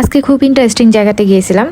আজকে খুব ইন্টারেস্টিং জায়গাতে গিয়েছিলাম।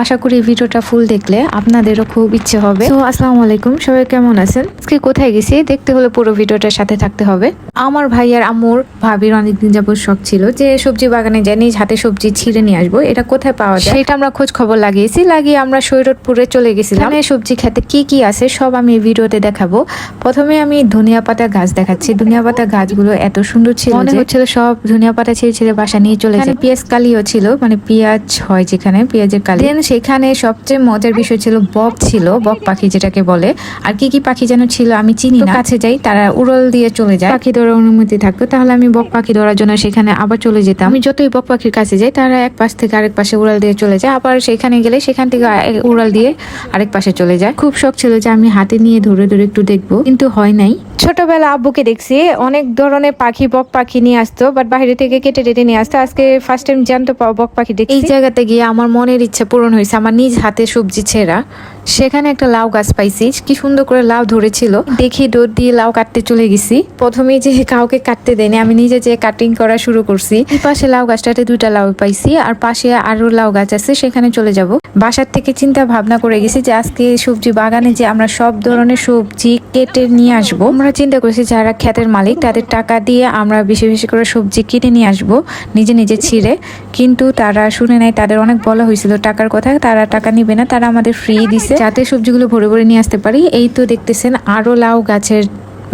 আশা করি ভিডিওটা ফুল দেখলে আপনাদেরও খুব ইচ্ছে হবে। তো আসসালামু আলাইকুম সবাই কেমন আছেন? আজকে কোথায় গেছি? দেখতে হলে পুরো ভিডিওটার সাথে থাকতে হবে। আমার ভাই আর আম্মুর ভাবির অনেকদিন যাবত শখ ছিল যে সবজি বাগানে যাই নিজ হাতে সবজি ছিঁড়ে নিয়ে আসব। এটা কোথায় পাওয়া যায়? সেটা আমরা খোঁজ খবর লাগিয়েছি লাগিয়ে আমরা সৈরতপুরে চলে গেছিলাম। এখানে সবজি খেতে কি কি আছে সব আমি এই ভিডিওতে দেখাবো। প্রথমে আমি ধনিয়া পাতা গাছ দেখাচ্ছি। ধনিয়া পাতা গাছগুলো এত সুন্দর ছিল মনে হচ্ছিল সব ধনিয়া পাতা ছিঁড়ে ছিঁড়ে বাসা নিয়ে চলে যায়। পেঁয়াজ কালিও ছিল। মানে পেঁয়াজ হয় যেখানে পেঁয়াজের কালি। দেন সেখানে সবচেয়ে মজার বিষয় ছিল বক ছিল বক পাখি যেটাকে বলে। আর কি কি পাখি যেন ছিল আমি চিনি না। কাছে যাই তারা উড়ল দিয়ে চলে যায়। পাখি ধরার অনুমতি থাকতো তাহলে আমি বক পাখি ধরার জন্য সেখানে আবার চলে যেতাম। আমি যতই বক পাখির কাছে যাই তারা এক পাশ থেকে আরেক পাশে উড়াল দিয়ে চলে যায়। আবার সেখানে গেলে সেখান থেকে উড়াল দিয়ে আরেক পাশে চলে যায়। খুব শখ ছিল যে আমি হাতে নিয়ে ধরে ধরে একটু দেখব কিন্তু হয় নাই। ছোটবেলা আব্বুকে দেখছি অনেক ধরনের পাখি বক পাখি নিয়ে আসতো বাট বাইরে থেকে কেটে টেটে নিয়ে আসতো। আজকে ফার্স্ট টাইম জানতে বক পাখি দেখি এই জায়গাতে গিয়ে আমার মনের ইচ্ছা পূরণ হয়েছে। আমার নিজ হাতে সবজি ছেঁড়া। সেখানে একটা লাউ গাছ পাইছি। কি সুন্দর করে লাউ ধরেছিল। দেখি ডোর দিয়ে লাউ কাটতে চলে গেছি। প্রথমে যে কাউকে কাটতে দেয়নি, আমি নিজে যে কাটিং করা শুরু করছি। পাশে লাউ গাছটাতে দুইটা লাউ পাইছি, আর পাশে আরও লাউ গাছ আছে, সেখানে চলে যাব। বাসার থেকে চিন্তা ভাবনা করে গেছি যে আজকে সবজি বাগানে যে আমরা সব ধরনের সবজি কেটে নিয়ে আসব। আমরা চিন্তা করেছি যারা ক্ষেতের মালিক, তাদের টাকা দিয়ে আমরা বেশি বেশি করে সবজি কিনে নিয়ে আসব, নিজে নিজে ছিঁড়ে। কিন্তু তারা শুনে নাই, তাদের অনেক বলা হয়েছিল, টাকার কথা, তারা টাকা নিবে না, তারা আমাদের ফ্রি দিছে। যাতে সবজিগুলো ভরে ভরে নিয়ে আসতে পারি। এই তো দেখতেছেন আরও লাউ গাছের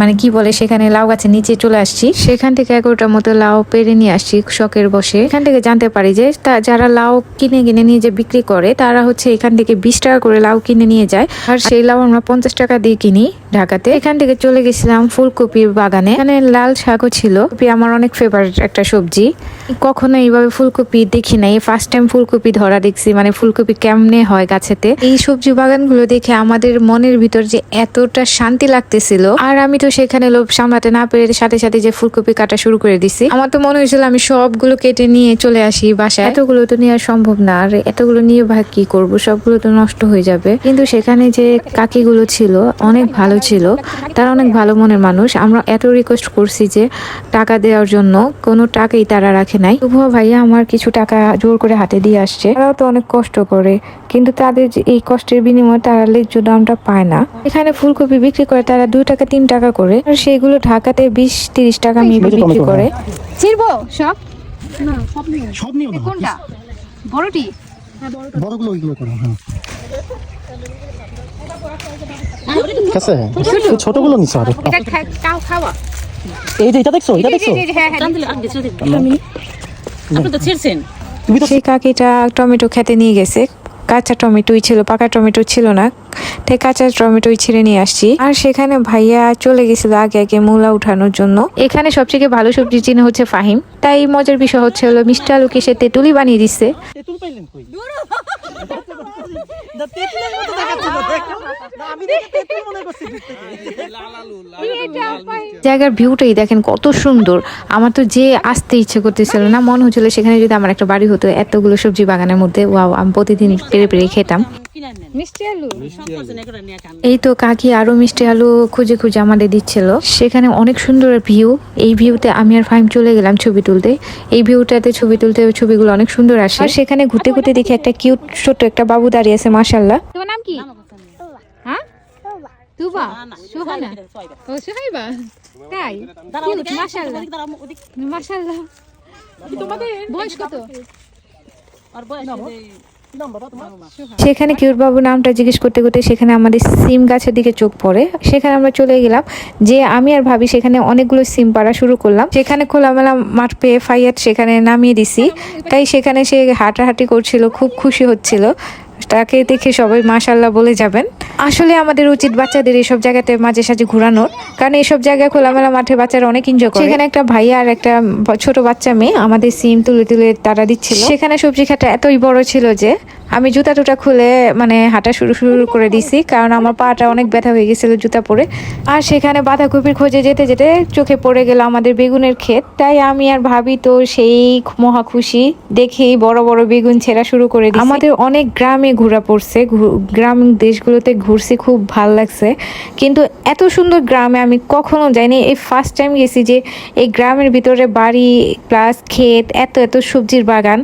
মানে কি বলে সেখানে লাউ গাছের নিচে চলে আসছি। সেখান থেকে এগারোটার মতো লাউ পেরে নিয়ে আসছি শখের বসে। এখান থেকে জানতে পারি যে যারা লাউ কিনে কিনে নিয়ে যে বিক্রি করে, তারা হচ্ছে এখান থেকে বিশ টাকা করে লাউ কিনে নিয়ে যায়। আর সেই লাউ আমরা পঞ্চাশ টাকা দিয়ে কিনি ঢাকাতে। এখান থেকে চলে গেছিলাম ফুলকপির বাগানে। এখানে লাল শাকও ছিল। আমার অনেক ফেভারিট একটা সবজি। কখনো এইভাবে ফুলকপি দেখি নাই। ফার্স্ট টাইম ফুলকপি ধরা দেখছি মানে ফুলকপি কেমনে হয় গাছেতে? এই সবজি বাগানগুলো দেখে আমাদের মনের ভিতর যে এতটা শান্তি লাগতেছিল। আর আমি তো সেখানে লোভ সামলাতে না পেরে সাথে সাথে যে ফুলকপি কাটা শুরু করে দিছি। আমার তো মনে হয়েছিল আমি সবগুলো কেটে নিয়ে চলে আসি বাসায়। এতগুলো তো নেওয়া সম্ভব না, আর এতগুলো নিয়ে ভাগ কি করব? সবগুলো তো নষ্ট হয়ে যাবে। কিন্তু সেখানে যে কাকিগুলো ছিল, অনেক ভালো ছিল। তারা অনেক ভালো মনের মানুষ। আমরা এত রিকোয়েস্ট করছি যে টাকা দেওয়ার জন্য, কোনো টাকাই তারা রাখে নাই। তবুও ভাইয়া আমার কিছু টাকা জোর করে হাতে দিয়ে আসছে। তারাও তো অনেক কষ্ট করে কিন্তু তাদের যে এই কষ্টের বিনিময়ে তারা ন্যায্য দামটা পায় না। এখানে ফুলকপি বিক্রি করে তারা দুই টাকা তিন টাকা করে আর সেগুলো ঢাকাতে বিশ তিরিশ টাকা মেপে বিক্রি করে। ছিড়বো? সব? সব নিও। না কোনটা? বড়টি? বড়গুলো ওইগুলো করো হ্যাঁ। ঠিক আছে? তো ছোটগুলো নিছো আরে। এটা খাওয়া। এই যে এটা দেখছ এটা দেখছ? হ্যাঁ হ্যাঁ তুমি তো সেই কাকিটা টমেটো খেতে নিয়ে গেছে। কাঁচা টমেটোই ছিল পাকা টমেটো ছিল না। তাই কাঁচা টমেটোই ছিঁড়ে নিয়ে আসছি। আর সেখানে ভাইয়া চলে গেছিল আগে আগে মূলা উঠানোর জন্য। এখানে সবথেকে ভালো সবজি চিনে হচ্ছে ফাহিম। তাই মজার বিষয় হচ্ছে হলো মিষ্টি আলুকে সে তেঁতুলি বানিয়ে দিচ্ছে। তেঁতুল পাইলেন কই? না তেঁতুলের মতো দেখাচ্ছিল না আমি তেঁতুল মনে করছি জায়গার ভিউটাই দেখেন কত সুন্দর। আমার তো যে আসতে ইচ্ছে করতেছিল না মনে হচ্ছিল সেখানে যদি আমার একটা বাড়ি হতো এতগুলো সবজি বাগানের মধ্যে ওয়াও আমি প্রতিদিন পেরে পেরে খেতাম। এই তো কাকি আরও মিষ্টি আলু খুঁজে খুঁজে আমাদের দিচ্ছিল। সেখানে অনেক সুন্দর ভিউ। এই ভিউতে আমি আর ফাইম চলে গেলাম ছবি তুলতে। এই ভিউটাতে ছবি তুলতে ছবিগুলো অনেক সুন্দর আসে। আর সেখানে ঘুরতে ঘুরতে দেখি একটা কিউট ছোট্ট একটা বাবু দাঁড়িয়ে আছে মাশাল্লাহ তোমার নাম কি? হ্যাঁ? তুবা। সুহানা। ও সুহাইবা? তাই? বয়স কত? আর বয়স সেখানে কিউট বাবু নামটা জিজ্ঞেস করতে করতে সেখানে আমাদের সিম গাছের দিকে চোখ পড়ে। সেখানে আমরা চলে গেলাম। যে আমি আর ভাবি সেখানে অনেকগুলো সিম পাড়া শুরু করলাম। সেখানে খোলামেলা মাঠ পেয়ে ফাইয়াত সেখানে নামিয়ে দিছি। তাই সেখানে সে হাঁটাহাঁটি করছিল খুব খুশি হচ্ছিল। তাকে দেখে সবাই মাশাল্লাহ বলে যাবেন। আসলে আমাদের উচিত বাচ্চাদের এসব জায়গাতে মাঝে সাঝে ঘোরানোর কারণ এসব জায়গায় খোলামেলা মাঠে বাচ্চারা অনেক এনজয় করে। সেখানে একটা ভাইয়া আর একটা ছোট বাচ্চা মেয়ে আমাদের সিম তুলে তুলে তারা দিচ্ছিল। সেখানে সবজি খাটা এতই বড় ছিল যে আমি জুতা টুটা খুলে মানে হাঁটা শুরু শুরু করে দিছি, কারণ আমার পাটা অনেক ব্যথা হয়ে গেছিল জুতা পরে। আর সেখানে বাঁধাকপির খোঁজে যেতে যেতে চোখে পড়ে গেল আমাদের বেগুনের ক্ষেত। তাই আমি আর ভাবি তো সেই মহা খুশি দেখেই বড় বড় বেগুন ছেঁড়া শুরু করে দিই আমাদের অনেক গ্রামে ঘোরা পড়ছে গ্রাম দেশগুলোতে ঘুরছি, খুব ভালো লাগছে। কিন্তু এত সুন্দর গ্রামে আমি কখনো যাইনি। এই ফার্স্ট টাইম গেছি যে এই গ্রামের ভিতরে বাড়ি প্লাস ক্ষেত, এত এত সবজির বাগান।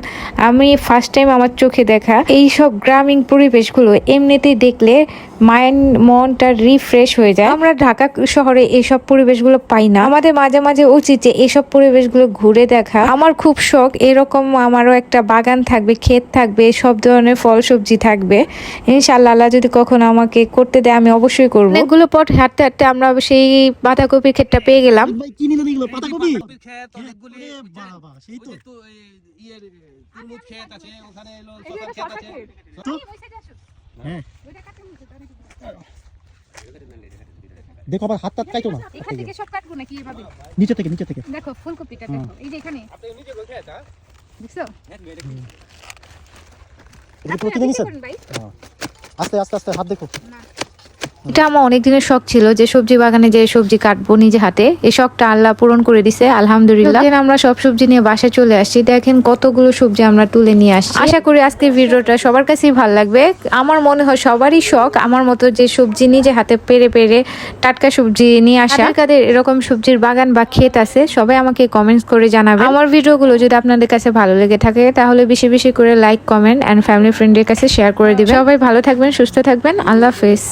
আমি ফার্স্ট টাইম আমার চোখে দেখা। এই সব গ্রামীণ পরিবেশগুলো এমনিতেই দেখলে মাইন্ড মনটা রিফ্রেশ হয়ে যায়। আমরা ঢাকা শহরে এইসব পরিবেশগুলো পাই না। আমাদের মাঝে মাঝে উচিত যে এইসব পরিবেশগুলো ঘুরে দেখা। আমার খুব শখ এরকম আমারও একটা বাগান থাকবে ক্ষেত থাকবে সব ধরনের ফল সবজি থাকবে। ইনশাল্লাহ আল্লাহ যদি কখনো আমাকে করতে দেয় আমি অবশ্যই করব। এগুলো পথ হাঁটতে হাঁটতে আমরা সেই বাঁধাকপির ক্ষেতটা পেয়ে গেলাম। ইয়ের তুরমুজ ক্ষেত আছে ওখানে এলো শসার ক্ষেত আছে। হ্যাঁ। দেখো। আবার হাত টাত কাইতো না এখান থেকে সব কাটবো নাকি এভাবে? নিচে থেকে নিচে থেকে। দেখো ফুলকপিটা দেখো। এই যে এখানে। আপনি দেখছ? এটা পুরো কিনে নিছেন করুন ভাই। আস্তে আস্তে আস্তে হাত দেখো। এটা আমার অনেক দিনের শখ ছিল যে সবজি বাগানে যে সবজি কাটবো নিজে হাতে। এই শখটা আল্লাহ পূরণ করে দিছে আলহামদুলিল্লাহ। আমরা সব সবজি নিয়ে বাসায় চলে আসছি দেখেন কতগুলো সবজি আমরা তুলে নিয়ে আসছি। আশা করি আজকের ভিডিওটা সবার কাছেই ভালো লাগবে। আমার মনে হয় সবারই শখ আমার মতো যে সবজি নিজে হাতে পেরে পেরে টাটকা সবজি নিয়ে আসা। কাদের এরকম সবজির বাগান বা ক্ষেত আছে সবাই আমাকে কমেন্টস করে জানাবে। আমার ভিডিওগুলো যদি আপনাদের কাছে ভালো লেগে থাকে তাহলে বেশি বেশি করে লাইক কমেন্ট অ্যান্ড ফ্যামিলি ফ্রেন্ডের কাছে শেয়ার করে দিবেন। সবাই ভালো থাকবেন সুস্থ থাকবেন। আল্লাহ হাফেজ।